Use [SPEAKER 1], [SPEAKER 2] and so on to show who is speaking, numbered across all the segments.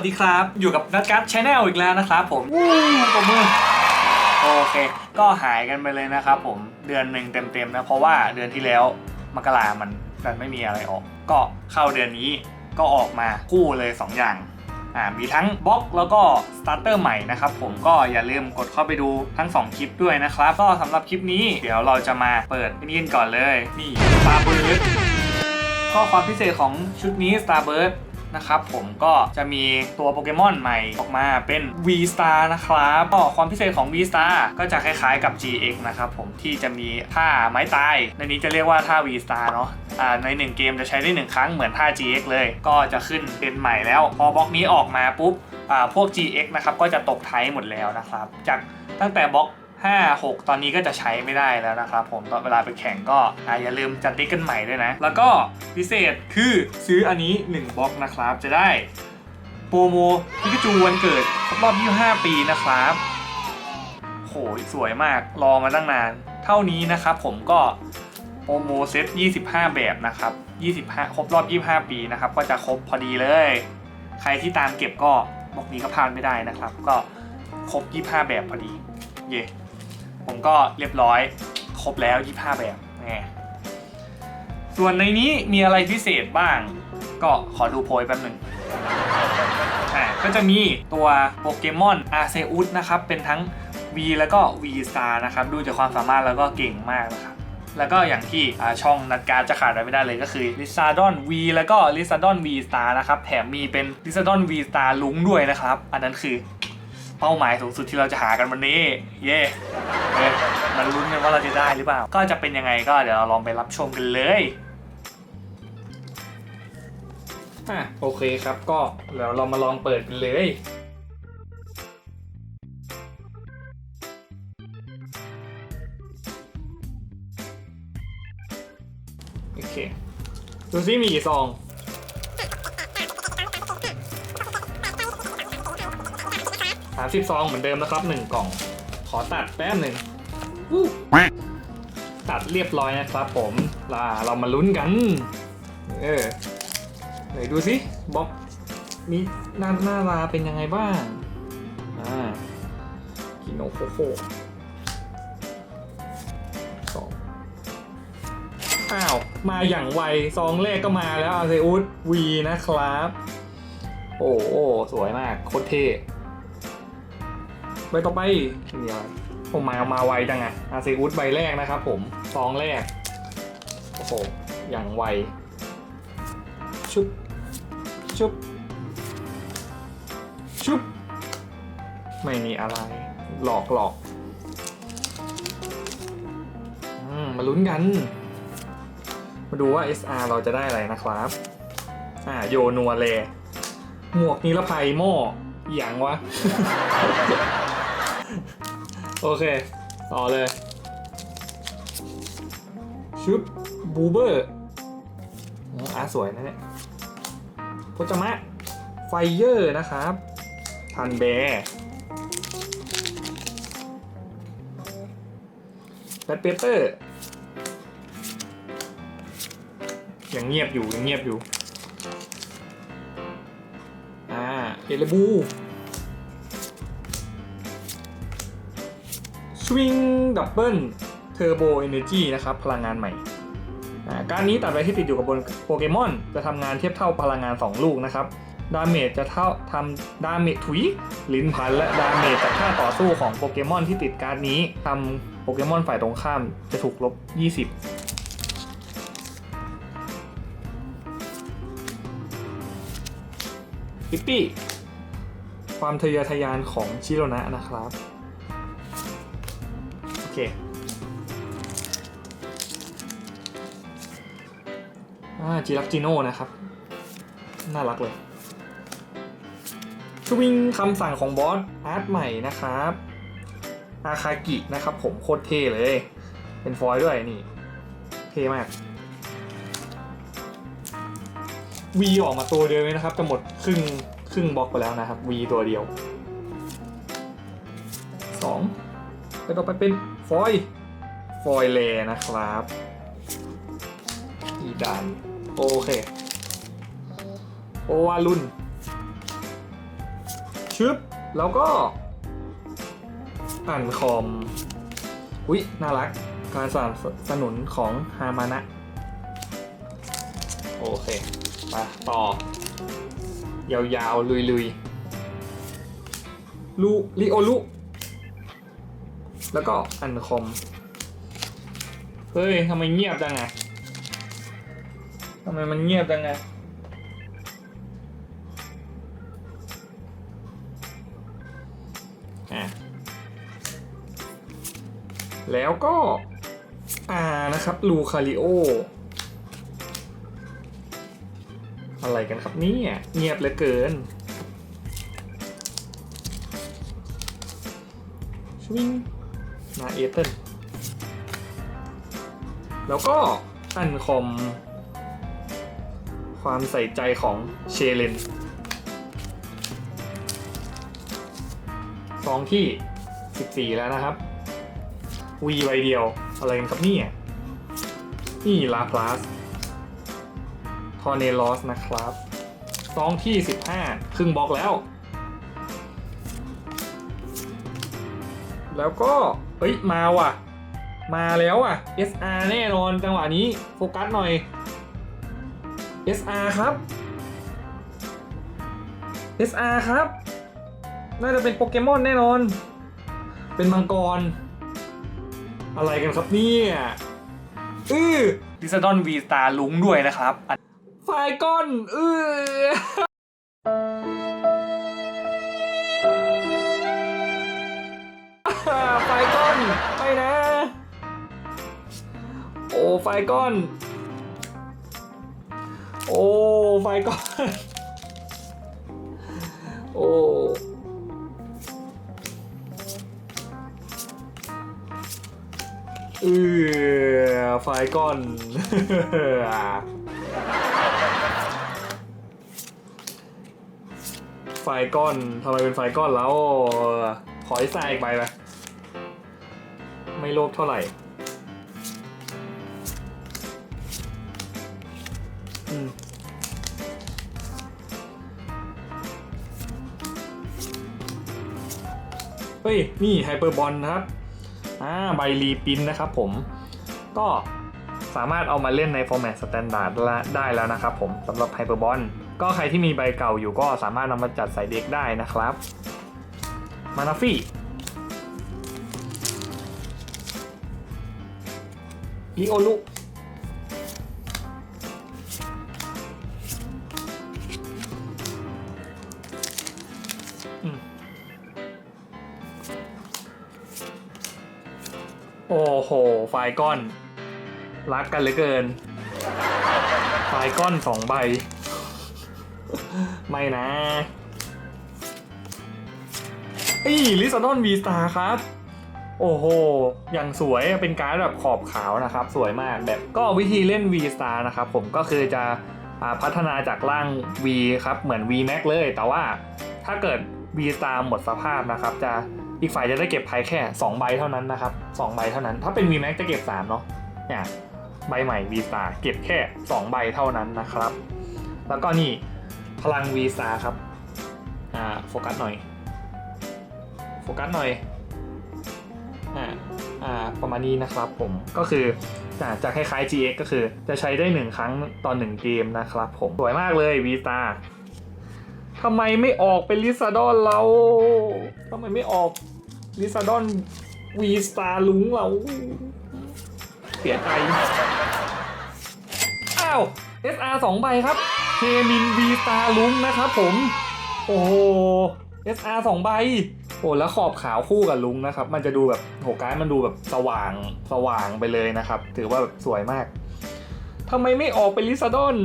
[SPEAKER 1] วัสดีครับ อยู่กับนัดการ์ดชาแนลอีกแล้วนะครับผมวู้ปรบมือโอเค ก็หายกันไปเลยนะครับผมเดือนหนึ่งเต็มๆนะ เพราะว่าเดือนที่แล้วมกรามันดันไม่มีอะไรออก ก็เข้าเดือนนี้ก็ออกมาคู่เลย 2 อย่างอ่ามีทั้งบล็อกแล้วก็สตาร์เตอร์ใหม่นะครับผมก็อย่าลืมกดเข้าไปดูทั้ง 2 คลิปด้วยนะครับ ก็สำหรับคลิปนี้เดี๋ยวเราจะมาเปิดนี่กันก่อนเลย นี่ปลาบืดข้อความพิเศษของชุดนี้ Starbird นะครับผมก็จะมีตัวโปเกมอนใหม่ออกมาเป็น V Star นะครับก็ความพิเศษของ V Star ก็จะคล้ายๆกับ GX นะครับผมที่จะมีท่าไม้ตาย ในนี้จะเรียกว่าท่า V Star เนาะอ่าใน 1 เกมจะใช้ได้ 1 ครั้งเหมือนท่า GX เลย ก็จะขึ้นเป็นใหม่แล้ว พอบล็อกนี้ออกมาปุ๊บพวก GX นะครับก็จะตกไทยหมดแล้วนะครับ จากตั้งแต่บล็อก 5 6 ตอนนี้ก็จะใช้ไม่ได้แล้วนะครับผมตอนเวลาไปแข่งก็ออย่าลืมจัดติ๊กกันใหม่ด้วยนะ แล้วก็พิเศษคือซื้ออันนี้ 1บล็อกนะครับจะได้โปรโมพิกาจูวันเกิดครบรอบ 25 ปีนะครับโหสวยมากรอมาตั้งนาน เท่านี้นะครับผมก็โปรโมเซต25 แบบนะครับ 25 ครบรอบ 25 ปีนะครับ ก็จะครบพอดีเลย ใครที่ตามเก็บก็บล็อกนี้ก็พลาดไม่ได้นะครับ ก็ครบ 25 แบบพอดี เย่ ผมก็เรียบร้อย ครบแล้ว 25 แบบแน่ส่วนในนี้มีอะไรพิเศษบ้าง ก็ขอดูโพยแป๊บหนึ่งอ่าก็จะมีตัวโปเกมอนอาเซอุสนะครับ เป็นทั้ง V แล้วก็ V Star นะครับ ดูจากความสามารถแล้วก็เก่งมากนะครับ แล้วก็อย่างที่ช่องนัดการจะขาดไไม่ได้เลยก็คือ l i z a r d o n V แล้วก็ l i z a r d o n V Star นะครับ แถมมีเป็น l i z a r d o n V Star ลุงด้วยนะครับ อันนั้นคือ เป้าหมายสูงสุดที่เราจะหากันวันนี้ เย่เอ้ยมันลุ้นกันว่าเราจะได้หรือเปล่า ก็จะเป็นยังไงก็เดี๋ยวเราลองไปรับชมกันเลยอะโอเคครับก็เดี๋ยวเรามาลองเปิดกันเลยโอเคดูซิมีกี่ซอง สามสิบซองเหมือนเดิมนะครับหนึ่งกล่อง ขอตัดแป๊บหนึ่งตัดเรียบร้อยนะครับผมลาเรามาลุ้นกัน เออไหนดูสิบ็อกมีหน้าหน้าลาเป็นยังไงบ้างอ่ากิโนโคโคสองอ้าว มาอย่างไวซองแรกก็มาแล้วอาเซอุสวีนะครับ โอ้โหสวยมาก โคตรเท่ ใบต่อไปนี่อะไรผมมาเอามาไวจังอะอาเซอุสใบแรกนะครับผมซองแรก โอ้โห อย่างไว ชุบ ชุบ ชุบ ไม่มีอะไร หลอกหลอกอืมมาลุ้นกัน มาดูว่า SR เราจะได้อะไรนะครับ อ่า โยนัวเลหมวกนิรภัยหม้ออหย่างวะ โอเค ต่อเลยชุบบูเบอร์อาสวยนะเนี่ยโพจมะไฟเยอร์นะครับทันแบร์แบทเปเปอร์ยังเงียบอยู่ยังเงียบอยู่ อ่า เอเลบู วิงดับเบิลเทอร์โบเอเนจีนะครับ พลังงานใหม่ การนี้ตัดไปที่ติดอยู่กับบนโปเกมอน จะทำงานเทียบเท่าพลังงาน 2 ลูกนะครับ ดาเมจจะเท่าทำดาเมจถุย ลิ้นพันและดาเมจจากค่าต่อสู้ของโปเกมอนที่ติดการ์ดนี้ทำโปเกมอนฝ่ายตรงข้ามจะถูกลบ 20ปิปปี้ความทะเยอทะยานของชิโรนะนะครับ เค อ่าจิรักจิโน่นะครับ น่ารักเลย สวิงคำสั่งของบอสอาร์ตใหม่นะครับ อาคากินะครับผมโคตรเท่เลย เป็นฟอยล์ด้วยนี่ เท่มากวีออกมาตัวเดียวเลยนะครับจะหมดครึ่งครึ่งบล็อกไปแล้วนะครับวีตัวเดียวสองไปต่อไปเป็น ฟอยฟอยเลนะครับอีดานโอเค โอวารุน
[SPEAKER 2] ชึบแล้วก็อ่านคอมอุ๊ยน่ารัก การสนับสนุนของฮามานะ โอเคมาต่อ ยาวๆ ลุยๆลูลิโอลุ แล้วก็อันคอม เฮ้ยทำไมเงียบจังไงทำไมมันเงียบจังไงแล้วก็อ่านะครับลูคาริโอ อะไรกันครับเนี่ยเงียบเหลือเกินชวิง นาเอเทนแล้วก็อันคอม ความใส่ใจของเชเลนซองที่ 14 แล้วนะครับวีใบเดียว อะไรกันครับเนี่ยนี่ลาพลัสทอร์เนลอสนะครับซองที่ 15 ครึ่งบล็อกแล้ว แล้วก็ เอ้ยมาว่ะ มาแล้วอะ SR แน่นอนจังหวะนี้โฟกัสหน่อย SR ครับ SR ครับ น่าจะเป็นโปเกมอนแน่นอน เป็นมังกร อะไรกันครับเนี่ยอือ
[SPEAKER 1] ดิสดอนวีสตาลุงด้วยนะครับอัน
[SPEAKER 2] ไฟก้อนเออ ก้อน โอ้ไฟก้อน โอ้เออไฟก้อนไฟก้อนทำไมเป็นไฟก้อนแล้วขอให้ทรายอีกใบไปไม่โลภเท่าไหร่ อืมเฮ้ย นี่ไฮเปอร์บอลนะครับ อ่า ใบรีปินนะครับผม ก็สามารถเอามาเล่นในฟอร์แมตสแตนดาร์ดได้แล้วนะครับผมสำหรับไฮเปอร์บอลก็ใครที่มีใบเก่าอยู่ก็สามารถนำมาจัดใส่เด็กได้นะครับ มานาฟี่ลิโอลุ โอ้โห ไฟก้อน รักกันเหลือเกิน ไฟก้อนสองใบ ไม่นะอีลิซาดอนวีสตาครับ โอ้โห อย่างสวยเป็นการ์ดแบบขอบขาวนะครับ สวยมากแบบก็วิธีเล่น V Star นะครับ ผมก็คือจะอ่าพัฒนาจากร่าง V ครับ เหมือน V Max เลย แต่ว่าถ้าเกิด V Star หมดสภาพนะครับ จะอีกฝ่ายจะได้เก็บไพ่แค่ 2 ใบเท่านั้นนะครับ2ใบเท่านั้น ถ้าเป็น V Max จะเก็บ 3 เนาะเนี่ยใบใหม่ V Star เก็บแค่ 2 ใบเท่านั้นนะครับ แล้วก็นี่พลัง V Star ครับอ่าโฟกัสหน่อยโฟกัสหน่อยอ่าอ่าประมาณนี้นะครับผมก็คืออ่าจะคล้ายๆ GX ก็คือจะใช้ได้ 1 ครั้งต่อ1เกมนะครับผม สวยมากเลย V Star ทำไมไม่ออกเป็นลิซาดอนเราทำไมไม่ออกลิซาดอน V Star ลุงเรา เสียใจ อ้าว SR 2ใบครับ เคมิน V Star ลุงนะครับผม โอ้โห SR 2ใบ โอ้แล้วขอบขาวคู่กับลุงนะครับ มันจะดูแบบโหการ์ดมันดูแบบสว่างสว่างไปเลยนะครับ ถือว่าแบบสวยมากทำไมไม่ออกเป็นลิซาดอน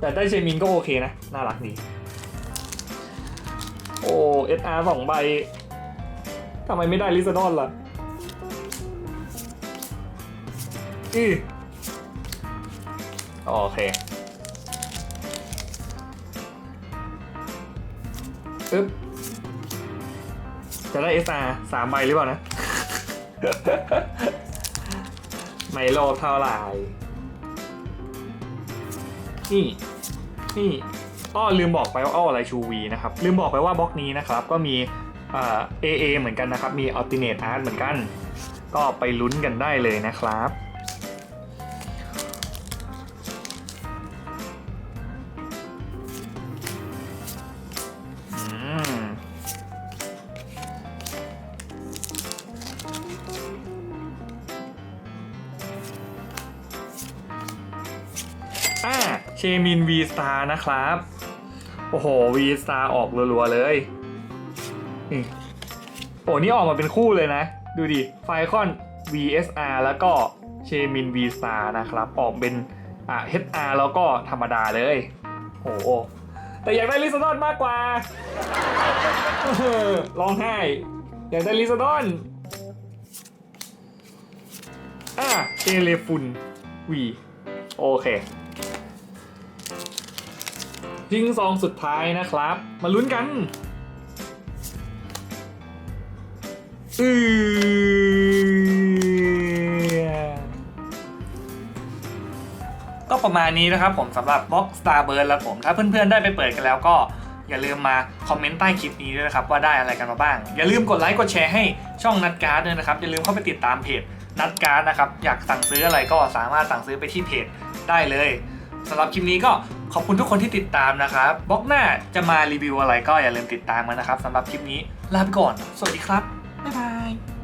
[SPEAKER 2] แต่ได้เชมินก็โอเคนะ น่ารักดี โอ้ SR สองใบทำไมไม่ได้ลิซาดอนล่ะอือโอเคอึ๊บจะได้ SR สามใบหรือเปล่านะ ไม่โลภเท่าไหร่นี่ นี่ ก็ลืมบอกไปว่าอาออะไรชูวีนะครับ ลืมบอกไปว่าบล็อกนี้นะครับ ก็มีเอ่า AA เหมือนกันนะครับ มี Alternate Art เหมือนกัน ก็ไปลุ้นกันได้เลยนะครับ อ่า เชมิน V Star นะครับ อ้โห V Star ออกรัวๆเลยนี่โอ้นี่ออกมาเป็นคู่เลยนะ ดูดิไฟคอน VSR แล้วก็เชมิน V Star นะครับ ออกเป็นอ่า HR แล้วก็ธรรมดาเลย โอ้โหแต่อยากได้ลิซาดอนมากกว่าร้องไห้ อยากได้ลิซาดอนอ่าเอเลฟุน V โอเค ยิงซองสุดท้ายนะครับ มาลุ้นกันอือ
[SPEAKER 1] ก็ประมาณนี้นะครับผมสำหรับ Box Starburst แล้วผม ถ้าเพื่อนๆได้ไปเปิดกันแล้วก็อย่าลืมมาคอมเมนต์ใต้คลิปนี้ด้วยนะครับ ว่าได้อะไรกันมาบ้าง อย่าลืมกดไลค์กดแชร์ให้ช่องนัดการ์ดด้วยนะครับ อย่าลืมเข้าไปติดตามเพจนัดการ์ดนะครับ อยากสั่งซื้ออะไรก็สามารถสั่งซื้อไปที่เพจได้เลยสำหรับคลิปนี้ก็ ขอบคุณทุกคนที่ติดตามนะครับบล็อกหน้าจะมารีวิวอะไรก็อย่าลืมติดตามกันนะครับสำหรับคลิปนี้ลาไปก่อน สวัสดีครับ บ๊ายบาย